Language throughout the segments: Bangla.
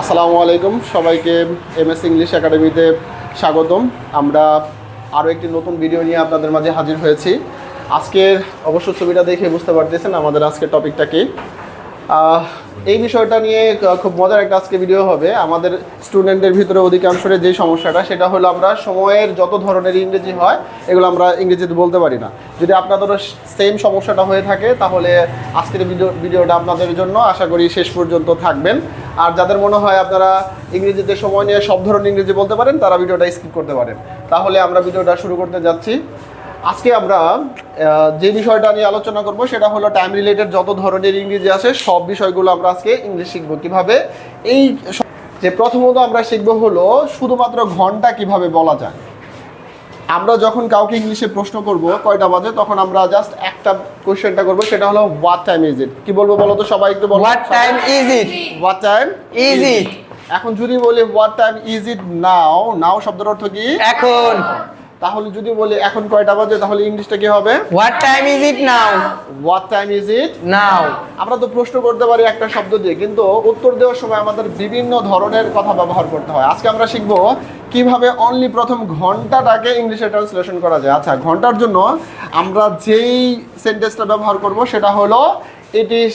আসসালামু আলাইকুম। সবাইকে এম এস ইংলিশ একাডেমিতে স্বাগতম। আমরা আরও একটি নতুন ভিডিও নিয়ে আপনাদের মাঝে হাজির হয়েছি। আজকের অবশ্য ছবিটা দেখে বুঝতে পারতেছেন আমাদের আজকের টপিকটা কি। এই বিষয়টা নিয়ে খুব মজার একটা আজকে ভিডিও হবে। আমাদের স্টুডেন্টদের ভিতরে অধিকাংশের যে সমস্যাটা, সেটা হলো আমরা সময়ের যত ধরনের ইংরেজি হয়, এগুলো আমরা ইংরেজিতে বলতে পারি না। যদি আপনাদেরও সেম সমস্যাটা হয়ে থাকে, তাহলে আজকের ভিডিও ভিডিওটা আপনাদের জন্য আশা করি শেষ পর্যন্ত থাকবেন। আর যাদের মনে হয় আপনারা ইংরেজিতে সময় নিয়ে সব ধরনের ইংরেজি বলতে পারেন, তারা ভিডিওটা স্কিপ করতে পারেন। তাহলে আমরা ভিডিওটা শুরু করতে যাচ্ছি। আজকে আমরা যে বিষয়টা নিয়ে আলোচনা করব সেটা হলো টাইম রিলেটেড যত ধরনের ইংরেজি আছে সব বিষয়গুলো আমরা আজকে ইংলিশ শিখব কীভাবে। এই যে প্রথমত আমরা শিখব হলো শুধুমাত্র ঘণ্টা কীভাবে বলা যায়। আমরা যখন কাউকে ইংলিশে প্রশ্ন করব কয়টা বাজে তখন আমরা জাস্ট একটা কোশ্চেনটা করব সেটা হলো হোয়াট টাইম ইজ ইট কি বলব বলো তো সবাই একটু বলো। What time is it? What time is it এখন যদি বলি what time is it now now শব্দের অর্থ কি? এখন। তাহলে যদি বলি এখন কয়টা বাজে তাহলে ইংলিশটা কি হবে? What time is it now what time is it now আমরা তো প্রশ্ন করতে পারি একটা শব্দ দিয়ে কিন্তু উত্তর দেওয়ার সময় আমাদের বিভিন্ন ধরনের কথা ব্যবহার করতে হয়। আজকে আমরা শিখব কীভাবে অনলি প্রথম ঘন্টাটাকে ইংলিশে ট্রান্সলেশন করা যায়। আচ্ছা ঘণ্টার জন্য আমরা যেই সেন্টেন্সটা ব্যবহার করব সেটা হলো it is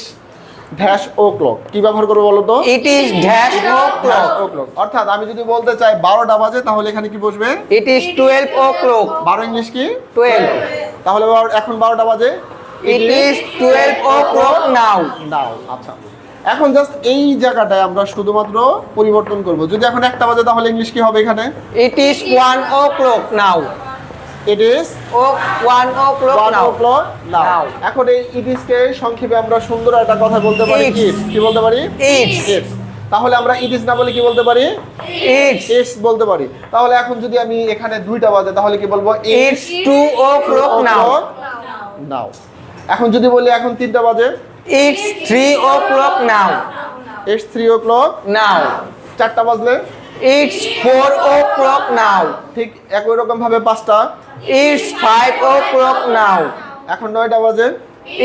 dash o'clock কি ব্যবহার করব বলো তো It is dash dash o'clock. O'clock অর্থাৎ আমি যদি বলতে চাই বারোটা বাজে তাহলে এখানে কি বসবে It is 12 o'clock. বারো ইংলিশ কি 12. তাহলে এখন বারোটা বাজে It is 12 o'clock now. Now now আচ্ছা এখন জাস্ট এই জায়গাটায় আমরা শুধুমাত্র পরিবর্তন করব যদি এখন একটা বাজে তাহলে ইংলিশ কি হবে এখানে It is 1 o'clock now. It is Oh, 1 o'clock one o'clock now এখন এই ইট ইজকে সংক্ষেপে আমরা সুন্দর একটা কথা বলতে পারি. ইটস কি বলতে পারি. ইটস তাহলে আমরা ইট ইজ না বলে কি বলতে পারি It's. ইটস বলতে পারি তাহলে এখন যদি আমি এখানে দুইটা বাজে তাহলে কি বলব It's 2 o'clock now. নাও এখন যদি বলি এখন তিনটা বাজে It's 3 o'clock now. It's three o'clock Now. চারটা বাজলে It's 4 o'clock now. ঠিক একই রকম ভাবে পাঁচটা It's 5 o'clock now. এখন নয়টা বাজে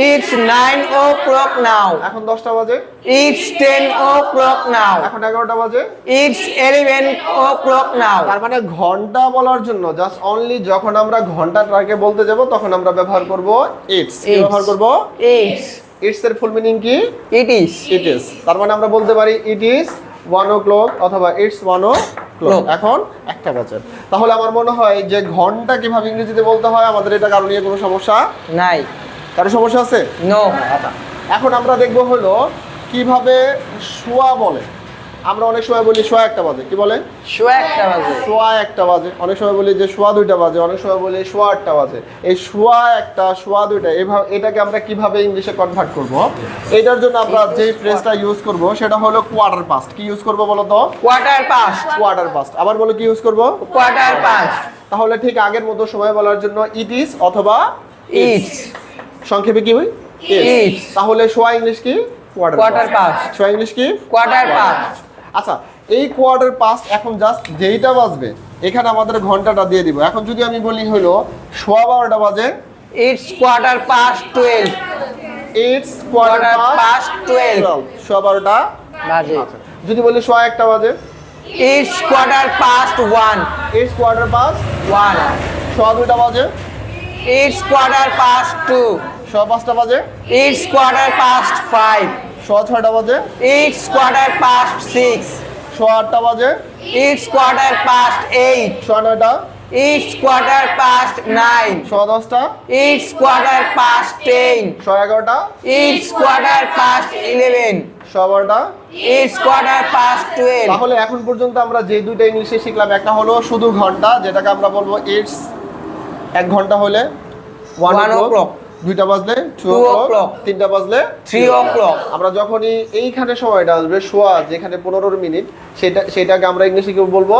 It's 9 o'clock now. এখন দশটা বাজে It's 10 o'clock now. এখন এগারোটা বাজে ইটস It's 11 o'clock now. তার মানে ঘণ্টা বলার জন্য জাস্ট অনলি যখন আমরা ঘন্টাটাকে বলতে যাব তখন আমরা ব্যবহার করব ইটস It's. ব্যবহার করব It's. ইটস এর ফুল মিনিং কি It is. ইট ইজ তার মানে আমরা বলতে পারি it is one o'clock অথবা ইটস ওয়ান ও ক্লক এখন একটা বাজে। তাহলে আমার মনে হয় যে ঘণ্টা কীভাবে ইংরেজিতে বলতে হয় আমাদের এটা কারণ নিয়ে কোনো সমস্যা নাই। কারও সমস্যা আছে? নো এখন আমরা দেখব হলো কীভাবে শোয়া বলে। আমরা অনেক সময় বলি শোয়া একটা বাজে কি বলে শোয়া একটা বাজে। শোয়া একটা বাজে অনেক সময় বলি যে সোয়া দুইটা বাজে অনেক সময় বলি সোয়া আটটা বাজে। এই সোয়া একটা সোয়া দুইটা এভাবে এটাকে আমরা কীভাবে ইংলিশে কনভার্ট করব? এটার জন্য আমরা যে ফ্রেজটা ইউজ করব সেটা হলো কোয়ার্টার পাস্ট কি ইউজ করব বলো তো? কোয়ার্টার পাস্ট কোয়ার্টার পাস্ট আবার বলো কি ইউজ করব? কোয়ার্টার পাস্ট তাহলে ঠিক আগের মতো সময় বলার জন্য ইট ইজ অথবা ইটস সংক্ষেপে কি হয়? It's. তাহলে সোয়া ইংলিশ কি? Quarter past. সোয়া ইংলিশ কি? কোয়ার্টার পাস্ট আচ্ছা এই কোয়ার্টার পাস্ট এখন জাস্ট যেইটা বাজবে এখানে আমাদের ঘন্টাটা দিয়ে দিব। এখন যদি আমি বলি হলো সোয়া বারোটা বাজে। It's quarter past 12 it's quarter past 12 সোয়া বারোটা বাজে। যদি বলি সোয়া একটা বাজে? It's quarter past 1 it's quarter past 1 সোয়া দুইটা বাজে? ইটস কোয়ার্টার পাস্ট 2 সোয়া পাঁচটা বাজে? ইটস কোয়ার্টার পাস্ট 5 সোয়া ছয়টা বাজে ইটস কোয়ার্টার পাস্ট 6 সোয়া আটটা বাজে ইটস কোয়ার্টার পাস্ট 8 সোয়া নয়টা It's quarter past nine. সোয়া দশটা It's quarter past ten. সোয়া এগারোটা It's quarter past eleven. সোয়া বারোটা It's quarter past twelve. তাহলে এখন পর্যন্ত আমরা যে দুইটা ইংলিশে শিখলাম একটা হলো শুধু ঘণ্টা যেটাকে আমরা বলব ইটস এক ঘণ্টা হলে ওয়ান ও. দুইটা বাজলে টু তিনটা বাজলে Three o'clock. আমরা যখনই এইখানে সময়টা আসবে শোয়া যেখানে পনেরো মিনিট সেটা সেটাকে আমরা ইংলিশে কি বলব?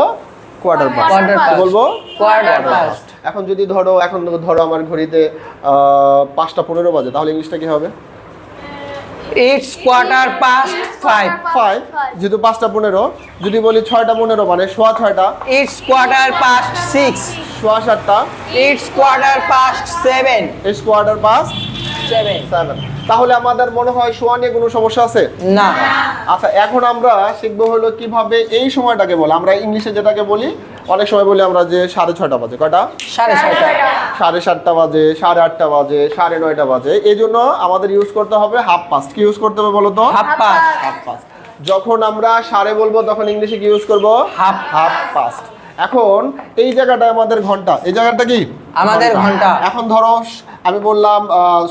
কোয়ার্টার বলব. এখন যদি ধরো এখন ধরো আমার ঘড়িতে পাঁচটা পনেরো বাজে তাহলে ইংলিশটা কি হবে? It's quarter past five. Five যেহেতু পাঁচটা পনেরো যদি বলি ছয়টা পনেরো মানে সোয়া ছয়টা It's quarter past six. সোয়া সাতটা It's quarter past seven. It's quarter past Seven. Seven তাহলে আমাদের মনে হয় শোয়া নিয়ে কোনো সমস্যা আছে? না। আচ্ছা এখন আমরা শিখব হলো কীভাবে এই সময়টাকে বলে আমরা ইংলিশে যেটাকে বলি অনেক সময় বলি আমরা যে সাড়ে ছয়টা বাজে কটা সাড়ে ছয়টা। সাড়ে সাতটা বাজে সাড়ে আটটা বাজে সাড়ে নয়টা বাজে এই জন্য আমাদের ইউজ করতে হবে হাফ পাস্ট কি ইউজ করতে হবে বলো তো? হাফ পাস্ট হাফ পাস্ট যখন আমরা সাড়ে বলব তখন ইংলিশে কি ইউজ করব? হাফ হাফ পাস্ট এখন এই জায়গাটা আমাদের ঘণ্টা। এই জায়গাটা কি? আমাদের ঘণ্টা। এখন ধরো আমি বললাম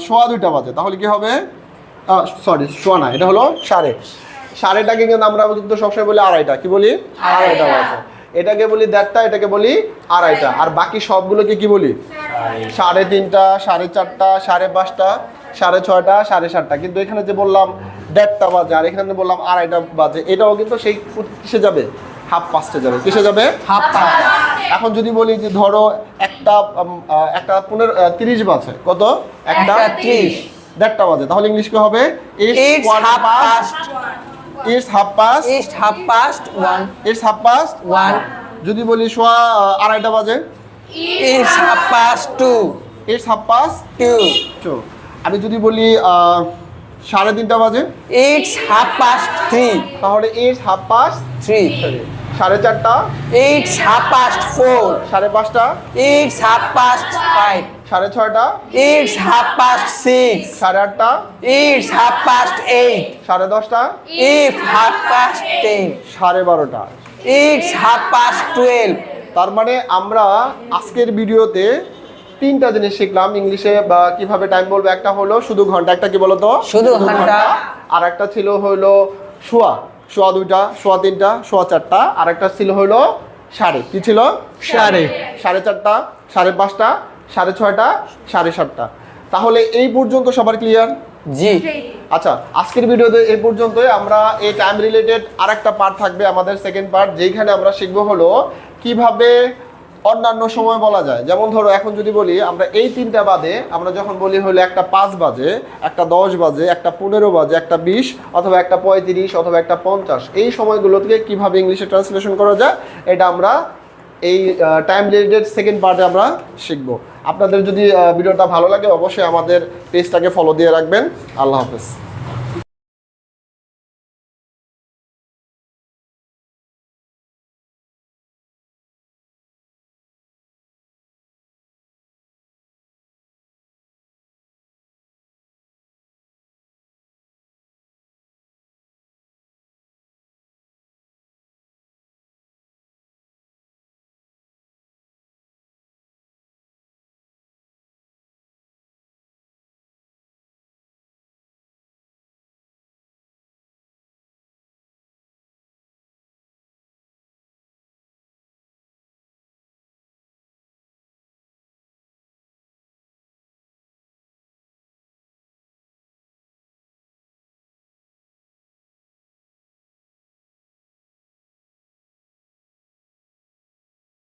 সোয়া দুইটা বাজে তাহলে কি হবে? সরি সোয়া না এটা হলো সাড়ে। সাড়েটাকে কিন্তু আমরা কিন্তু সবসময় বলি আড়াইটা। কি বলি? আড়াইটা বাজে। এটাকে বলি দেড়টা এটাকে বলি আড়াইটা। আর বাকি সবগুলোকে কি বলি? সাড়ে। তিনটা সাড়ে চারটা সাড়ে পাঁচটা সাড়ে ছয়টা সাড়ে সাতটা। কিন্তু এখানে যে বললাম দেড়টা বাজে আর এখানে বললাম আড়াইটা বাজে এটাও কিন্তু সেই সে যাবে। হাফ পাস্টে যাবে। কিসে যাবে? হাফ পাস্ট এখন যদি বলি যে ধরো একটা একটা পনেরো তিরিশ বাজে। কত? একটা? ত্রিশ। দেড়টা বাজে। তাহলে ইংলিশ কি হবে? It's half past it's half past it's half past one it's half past one যদি বলি সোয়া আড়াইটা বাজে। It's half past two it's half past two আমি যদি বলি সাড়ে তিনটা বাজে। ইটস হাফ পাস্ট থ্রি তাহলে ইটস হাফ পাস্ট থ্রি সাড়ে চারটা? ইটস হাফ পাস্ট ফোর সাড়ে পাঁচটা? ইটস হাফ পাস্ট ফাইভ সাড়ে ছয়টা? ইটস হাফ পাস্ট সিক্স সাড়ে আটটা? ইটস হাফ পাস্ট এইট সাড়ে দশটা? ইফ হাফ পাস্ট টেন সাড়ে বারোটা। ইটস হাফ পাস্ট টুয়েলভ তার মানে আমরা আজকের ভিডিওতে তিনটা জিনিস শিখলাম। ইংলিশে বা কীভাবে টাইম বলব? একটা হলো শুধু ঘণ্টা একটা কি বলতো? শুধু ঘণ্টা। আর একটা ছিল হলো শোয়া। শোয়া দুইটা সোয়া তিনটা সোয়া চারটা। আর একটা ছিল হলো সাড়ে। কি ছিল? সাড়ে। সাড়ে চারটা সাড়ে পাঁচটা সাড়ে ছয়টা সাড়ে সাতটা। তাহলে এই পর্যন্ত সবার ক্লিয়ার জি। আচ্ছা আজকের ভিডিওতে এই পর্যন্তই। আমরা এই টাইম রিলেটেড আরেকটা পার্ট থাকবে আমাদের সেকেন্ড পার্ট যেখানে আমরা শিখব হলো কীভাবে অন্যান্য সময় বলা যায়। যেমন ধরো, এখন যদি বলি, আমরা এই তিনটা বাদে আমরা যখন বলি হলো একটা পাঁচ বাজে, একটা দশ বাজে, একটা পনেরো বাজে, একটা বিশ, অথবা একটা পঁয়ত্রিশ, অথবা একটা পঞ্চাশ, এই সময়গুলো থেকে কীভাবে ইংলিশে ট্রান্সলেশন করা যায়, এটা আমরা এই টাইম রিলেটেড সেকেন্ড পার্টে আমরা শিখব। আপনাদের যদি ভিডিওটা ভালো লাগে, অবশ্যই আমাদের পেজটাকে ফলো দিয়ে রাখবেন। আল্লাহ হাফেজ।